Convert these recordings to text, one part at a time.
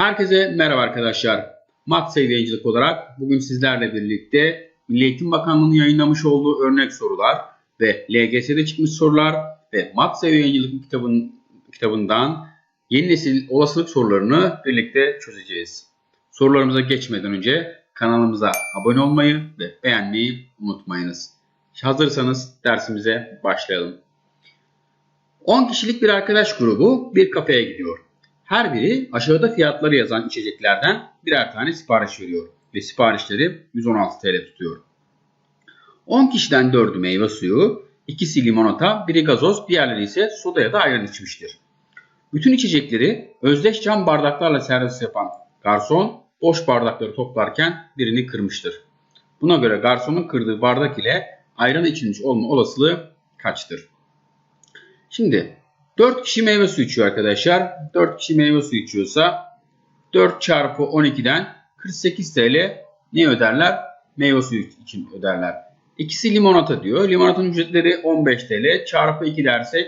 Herkese merhaba arkadaşlar. Mat seviyecilik olarak bugün sizlerle birlikte Milli Eğitim Bakanlığı'nın yayınlamış olduğu örnek sorular ve LGS'de çıkmış sorular ve mat seviyecilik kitabın, kitabından yeni nesil olasılık sorularını birlikte çözeceğiz. Sorularımıza geçmeden önce kanalımıza abone olmayı ve beğenmeyi unutmayınız. Hazırsanız dersimize başlayalım. 10 kişilik bir arkadaş grubu bir kafeye gidiyor. Her biri aşağıda fiyatları yazan içeceklerden birer tane sipariş veriyor ve siparişleri 116 TL tutuyor. 10 kişiden 4'ü meyve suyu, ikisi limonata, biri gazoz, diğerleri ise soda ya da ayran içmiştir. Bütün içecekleri özdeş cam bardaklarla servis yapan garson boş bardakları toplarken birini kırmıştır. Buna göre garsonun kırdığı bardak ile ayran içilmiş olma olasılığı kaçtır? Şimdi 4 kişi meyve suyu içiyor arkadaşlar. 4 kişi meyve suyu içiyorsa 4 çarpı 12'den 48 TL ne öderler? Meyve suyu için öderler. İkisi limonata diyor. Limonatanın ücretleri 15 TL. Çarpı 2 dersek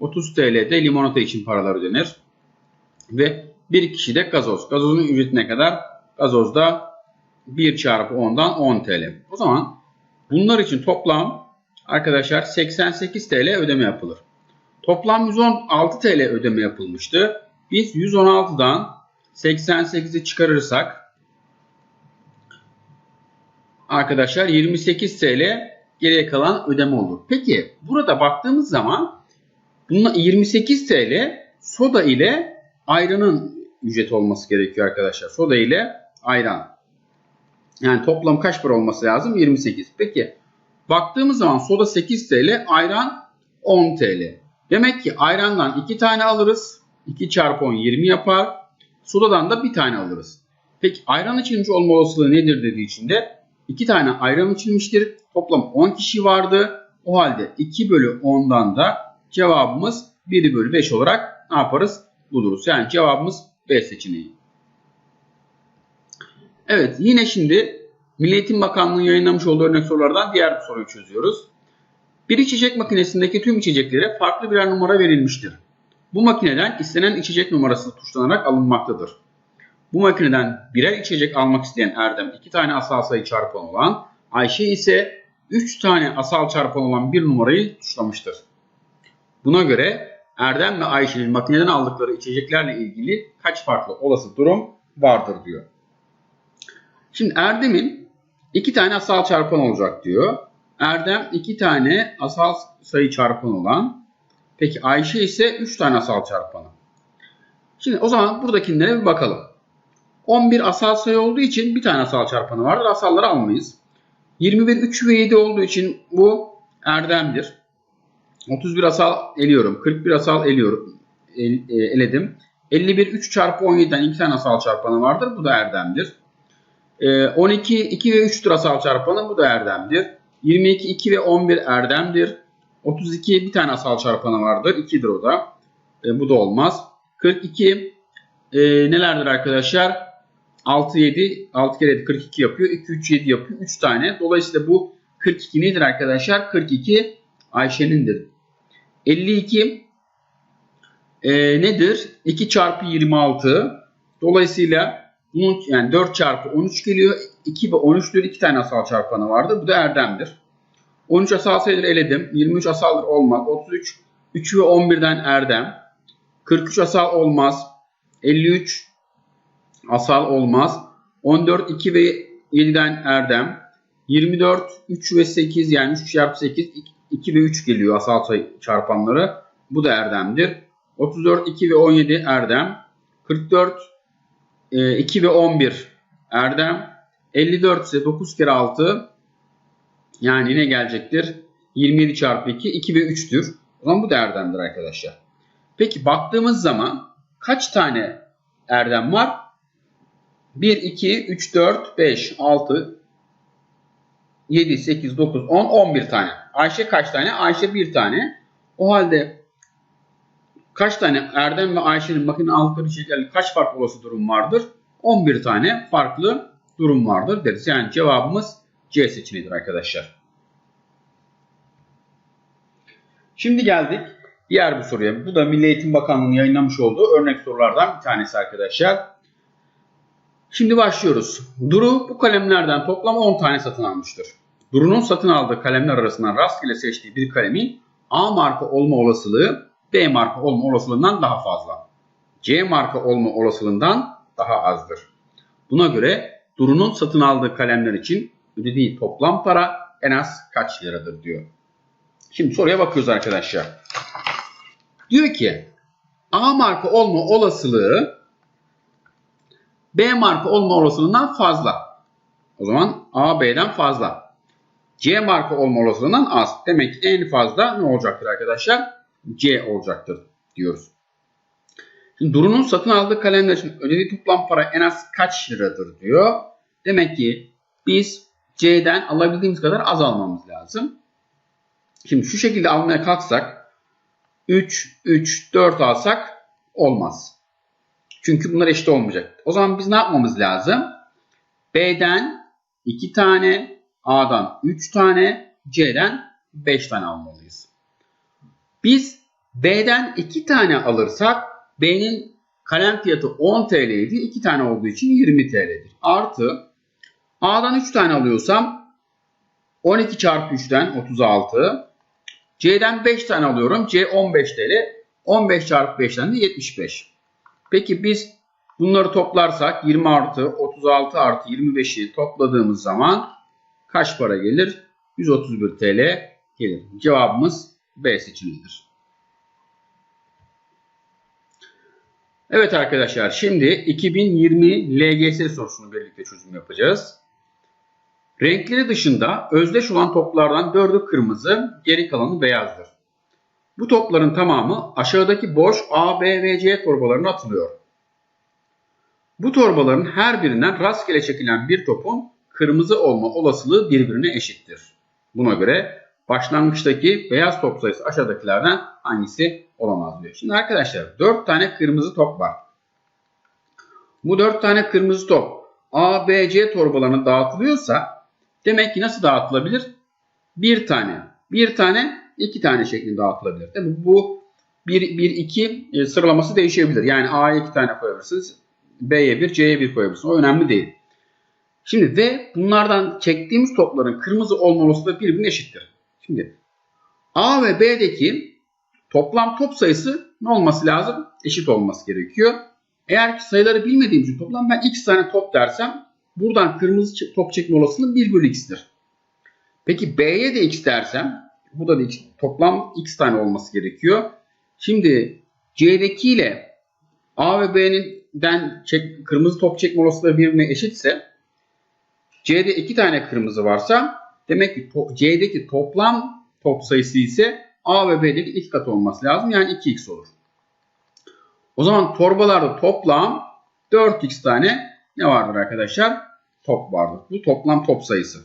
30 TL de limonata için paralar ödenir. Ve bir kişi de gazoz. Gazozun ücreti ne kadar? Gazozda 1 çarpı 10'dan 10 TL. O zaman bunlar için toplam arkadaşlar 88 TL ödeme yapılır. Toplam 116 TL ödeme yapılmıştı. Biz 116'dan 88'i çıkarırsak arkadaşlar 28 TL geriye kalan ödeme olur. Peki burada baktığımız zaman bununla 28 TL soda ile ayranın ücret olması gerekiyor arkadaşlar. Soda ile ayran. Yani toplam kaç para olması lazım? 28. Peki baktığımız zaman soda 8 TL, ayran 10 TL. Demek ki ayrandan 2 tane alırız. 2 çarpı 10 20 yapar. Sodadan da bir tane alırız. Peki ayran içilmiş olma olasılığı nedir dediği için de 2 tane ayran içilmiştir. Toplam 10 kişi vardı. O halde 2 bölü 10'dan da cevabımız 1 bölü 5 olarak ne yaparız? Buluruz. Yani cevabımız B seçeneği. Evet yine şimdi Milli Eğitim Bakanlığı'nın yayınlamış olduğu örnek sorulardan diğer bir soruyu çözüyoruz. Bir içecek makinesindeki tüm içeceklere farklı birer numara verilmiştir. Bu makineden istenen içecek numarası tuşlanarak alınmaktadır. Bu makineden birer içecek almak isteyen Erdem 2 tane asal sayı çarpan olan, Ayşe ise 3 tane asal çarpan olan bir numarayı tuşlamıştır. Buna göre Erdem ve Ayşe'nin makineden aldıkları içeceklerle ilgili kaç farklı olası durum vardır diyor. Şimdi Erdem'in 2 tane asal çarpan olacak diyor. Erdem 2 tane asal sayı çarpanı olan. Peki Ayşe ise 3 tane asal çarpanı. Şimdi o zaman buradakilere bir bakalım. 11 asal sayı olduğu için bir tane asal çarpanı vardır. Asalları almayız. 21, 3 ve 7 olduğu için bu Erdem'dir. 31 asal eliyorum. 41 asal eliyorum. El, e, eledim. 51, 3 çarpı 17'den 2 tane asal çarpanı vardır. Bu da Erdem'dir. E, 12, 2 ve 3'tür asal çarpanı. Bu da Erdem'dir. 22, 2 ve 11 erdemdir. 32 bir tane asal çarpanı vardır. 2'dir o da. E, bu da olmaz. 42 e, nelerdir arkadaşlar? 6, 7, 6 kere 7 42 yapıyor. 2, 3, 7 yapıyor. 3 tane. Dolayısıyla bu 42 nedir arkadaşlar? 42 Ayşe'nindir. 52 e, nedir? 2 çarpı 26. Dolayısıyla bunun yani 4 çarpı 13 geliyor. 2 ve 13'tür. 2 tane asal çarpanı vardır. Bu da Erdem'dir. 13 asal sayıları eledim. 23 asaldır olmaz. 33 3 ve 11'den Erdem. 43 asal olmaz. 53 asal olmaz. 14 2 ve 7'den Erdem. 24 3 ve 8 yani 3 çarpı 8 2 ve 3 geliyor asal sayı çarpanları. Bu da Erdem'dir. 34 2 ve 17 Erdem. 44 2 ve 11 Erdem. 54 ise 9 kere 6 yani ne gelecektir? 27 çarpı 2 2 ve 3'tür. O zaman bu da erdemdir arkadaşlar. Peki baktığımız zaman kaç tane erdem var? 1, 2, 3, 4, 5, 6, 7, 8, 9, 10, 11 tane. Ayşe kaç tane? Ayşe 1 tane. O halde kaç tane Erdem ve Ayşe'nin makine aldıkları içeriklerle kaç farklı olası durum vardır? 11 tane farklı durum vardır deriz. Yani cevabımız C seçeneğidir arkadaşlar. Şimdi geldik diğer bir soruya. Bu da Milli Eğitim Bakanlığı'nın yayınlamış olduğu örnek sorulardan bir tanesi arkadaşlar. Şimdi başlıyoruz. Duru bu kalemlerden toplam 10 tane satın almıştır. Duru'nun satın aldığı kalemler arasından rastgele seçtiği bir kalemin A marka olma olasılığı B marka olma olasılığından daha fazla. C marka olma olasılığından daha azdır. Buna göre Duru'nun satın aldığı kalemler için ödediği toplam para en az kaç liradır diyor. Şimdi soruya bakıyoruz arkadaşlar. Diyor ki A marka olma olasılığı B marka olma olasılığından fazla. O zaman A B'den fazla. C marka olma olasılığından az. Demek en fazla ne olacaktır arkadaşlar? C olacaktır diyoruz. Şimdi Duru'nun satın aldığı kalemler için ödediği toplam para en az kaç liradır diyor. Demek ki biz C'den alabildiğimiz kadar az almamız lazım. Şimdi şu şekilde almaya kalksak 3, 3, 4 alsak olmaz. Çünkü bunlar eşit olmayacak. O zaman biz ne yapmamız lazım? B'den 2 tane, A'dan 3 tane, C'den 5 tane almalıyız. Biz B'den 2 tane alırsak B'nin kalem fiyatı 10 TL idi. 2 tane olduğu için 20 TL'dir. Artı A'dan 3 tane alıyorsam 12 çarpı 3'ten 36. C'den 5 tane alıyorum. C 15 TL. 15 çarpı 5'ten de 75. Peki biz bunları toplarsak 20 artı 36 artı 25'i topladığımız zaman kaç para gelir? 131 TL gelir. Cevabımız B seçeneğidir. Evet arkadaşlar şimdi 2020 LGS sorusunu birlikte çözüm yapacağız. Renkleri dışında özdeş olan toplardan dördü kırmızı, geri kalanı beyazdır. Bu topların tamamı aşağıdaki boş A, B ve C torbalarına atılıyor. Bu torbaların her birinden rastgele çekilen bir topun kırmızı olma olasılığı birbirine eşittir. Buna göre başlangıçtaki beyaz top sayısı aşağıdakilerden hangisi olamaz diyor. Şimdi arkadaşlar 4 tane kırmızı top var. Bu 4 tane kırmızı top A, B, C torbalarına dağıtılıyorsa demek ki nasıl dağıtılabilir? Bir tane, bir tane, iki tane şeklinde dağıtılabilir. Tabi bu 1, 1, 2 sıralaması değişebilir. Yani A'ya 2 tane koyabilirsiniz. B'ye 1, C'ye 1 koyabilirsiniz. O önemli değil. Şimdi ve bunlardan çektiğimiz topların kırmızı olma olasılığı birbirine eşittir. Şimdi A ve B'deki toplam top sayısı ne olması lazım? Eşit olması gerekiyor. Eğer ki sayıları bilmediğim için toplam ben x tane top dersem buradan kırmızı top çekme olasılığı 1 bölü x'tir. Peki B'ye de x dersem bu da x, toplam x tane olması gerekiyor. Şimdi C'deki ile A ve B'nin çek, kırmızı top çekme olasılığı birbirine eşitse C'de 2 tane kırmızı varsa demek ki to, C'deki toplam top sayısı ise A ve B'deki iki kat olması lazım. Yani 2x olur. O zaman torbalarda toplam 4x tane ne vardır arkadaşlar? Top vardır. Bu toplam top sayısı.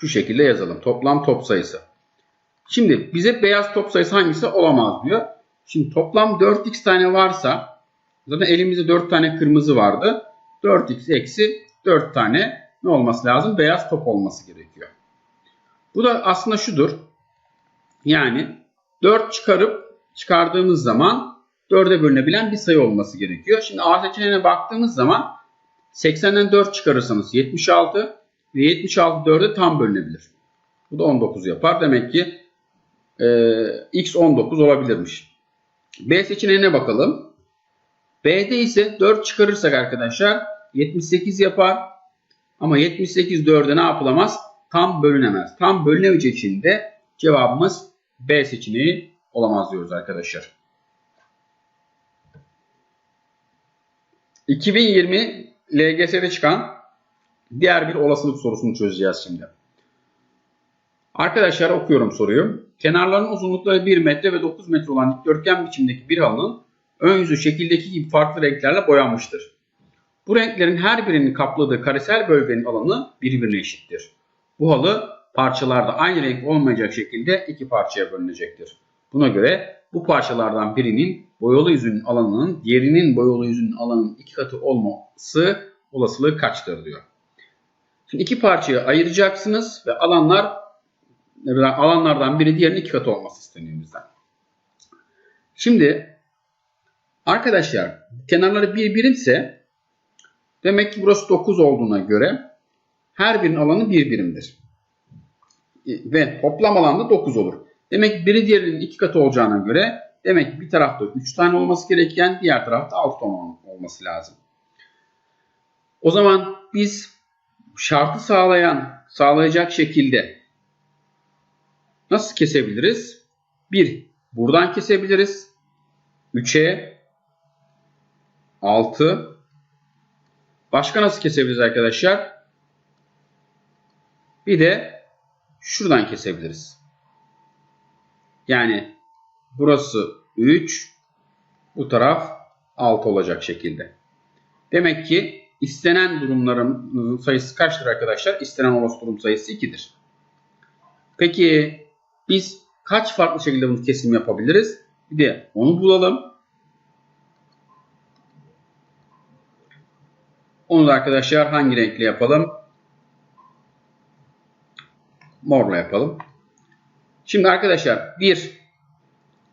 Şu şekilde yazalım. Toplam top sayısı. Şimdi bize beyaz top sayısı hangisi olamaz diyor. Şimdi toplam 4x tane varsa zaten elimizde 4 tane kırmızı vardı. 4x eksi 4 tane ne olması lazım? Beyaz top olması gerekiyor. Bu da aslında şudur. Yani 4 çıkarıp çıkardığımız zaman 4'e bölünebilen bir sayı olması gerekiyor. Şimdi A seçeneğine baktığımız zaman 80'den 4 çıkarırsanız 76 ve 76 4'e tam bölünebilir. Bu da 19 yapar. Demek ki e, x 19 olabilirmiş. B seçeneğine bakalım. B'de ise 4 çıkarırsak arkadaşlar 78 yapar. Ama 78 4'e ne yapılamaz? Tam bölünemez. Tam bölünemeyeceği için de cevabımız B seçeneği olamaz diyoruz arkadaşlar. 2020 LGS'de çıkan diğer bir olasılık sorusunu çözeceğiz şimdi. Arkadaşlar okuyorum soruyu. Kenarların uzunlukları 1 metre ve 9 metre olan dikdörtgen biçimdeki bir halının ön yüzü şekildeki gibi farklı renklerle boyanmıştır. Bu renklerin her birinin kapladığı karesel bölgenin alanı birbirine eşittir. Bu halı parçalarda aynı renk olmayacak şekilde iki parçaya bölünecektir. Buna göre bu parçalardan birinin boyalı yüzünün alanının diğerinin boyalı yüzünün alanının iki katı olması olasılığı kaçtır diyor. Şimdi iki parçayı ayıracaksınız ve alanlar alanlardan biri diğerinin iki katı olması isteniyor bizden. Şimdi Arkadaşlar kenarları bir birimse demek ki burası 9 olduğuna göre her birinin alanı bir birimdir. Ve toplam alan da 9 olur. Demek ki biri diğerinin iki katı olacağına göre demek ki bir tarafta 3 tane olması gereken diğer tarafta 6 tane olması lazım. O zaman biz şartı sağlayan, sağlayacak şekilde nasıl kesebiliriz? 1. Buradan kesebiliriz. 3'e 6 Başka nasıl kesebiliriz arkadaşlar? Bir de şuradan kesebiliriz. Yani burası 3 bu taraf 6 olacak şekilde. Demek ki istenen durumların sayısı kaçtır arkadaşlar? İstenen olası durum sayısı 2'dir. Peki biz kaç farklı şekilde bunu kesim yapabiliriz? Bir de onu bulalım. Onu da arkadaşlar hangi renkle yapalım? Morla yapalım. Şimdi arkadaşlar 1,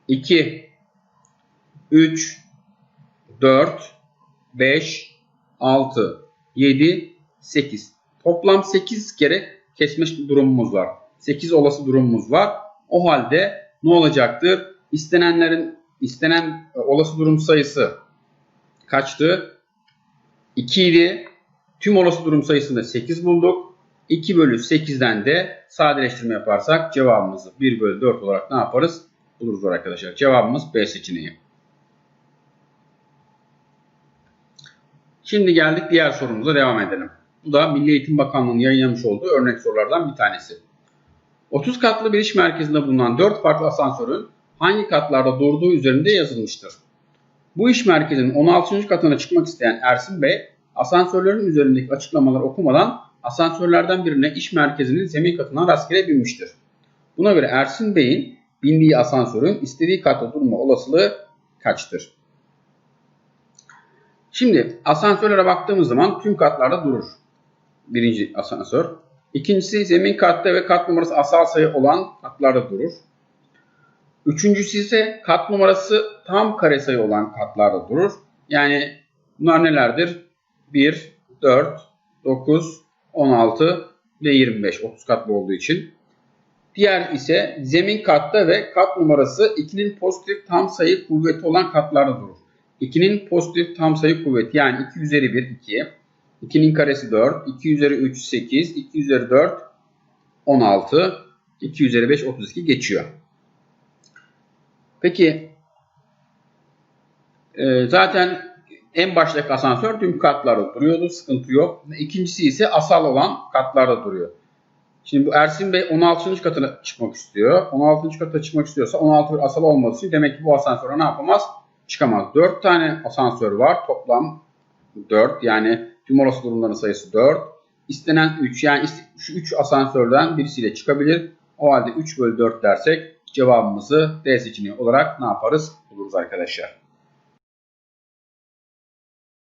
2, 3, 4, 5, 6, 7, 8. Toplam 8 kere kesme durumumuz var. 8 olası durumumuz var. O halde ne olacaktır? İstenenlerin istenen olası durum sayısı kaçtı? 2 idi. Tüm olası durum sayısında 8 bulduk. 2 bölü 8'den de sadeleştirme yaparsak cevabımızı 1 bölü 4 olarak ne yaparız? Buluruz arkadaşlar. Cevabımız B seçeneği. Şimdi geldik diğer sorumuza devam edelim. Bu da Milli Eğitim Bakanlığı'nın yayınlamış olduğu örnek sorulardan bir tanesi. 30 katlı bir iş merkezinde bulunan 4 farklı asansörün hangi katlarda durduğu üzerinde yazılmıştır. Bu iş merkezinin 16. katına çıkmak isteyen Ersin Bey, asansörlerin üzerindeki açıklamaları okumadan asansörlerden birine iş merkezinin zemin katına rastgele binmiştir. Buna göre Ersin Bey'in bindiği asansörün istediği katta durma olasılığı kaçtır? Şimdi asansörlere baktığımız zaman tüm katlarda durur. Birinci asansör. İkincisi zemin katta ve kat numarası asal sayı olan katlarda durur. Üçüncüsü ise kat numarası tam kare sayı olan katlarda durur. Yani bunlar nelerdir? 1, 4, 9, 16 ve 25 30 katlı olduğu için. Diğer ise zemin katta ve kat numarası 2'nin pozitif tam sayı kuvveti olan katlarda durur. 2'nin pozitif tam sayı kuvveti yani 2 üzeri 1 2. 2'nin karesi 4. 2 üzeri 3 8. 2 üzeri 4 16. 2 üzeri 5 32 geçiyor. Peki e, zaten en baştaki asansör tüm katlarda duruyordu. Sıkıntı yok. İkincisi ise asal olan katlarda duruyor. Şimdi bu Ersin Bey 16. katına çıkmak istiyor. 16. kata çıkmak istiyorsa 16 bir asal olması demek ki bu asansöre ne yapamaz? Çıkamaz. 4 tane asansör var. Toplam 4 yani tüm olası durumların sayısı 4. İstenen 3 yani şu 3 asansörden birisiyle çıkabilir. O halde 3 bölü 4 dersek cevabımızı D seçeneği olarak ne yaparız? Buluruz arkadaşlar.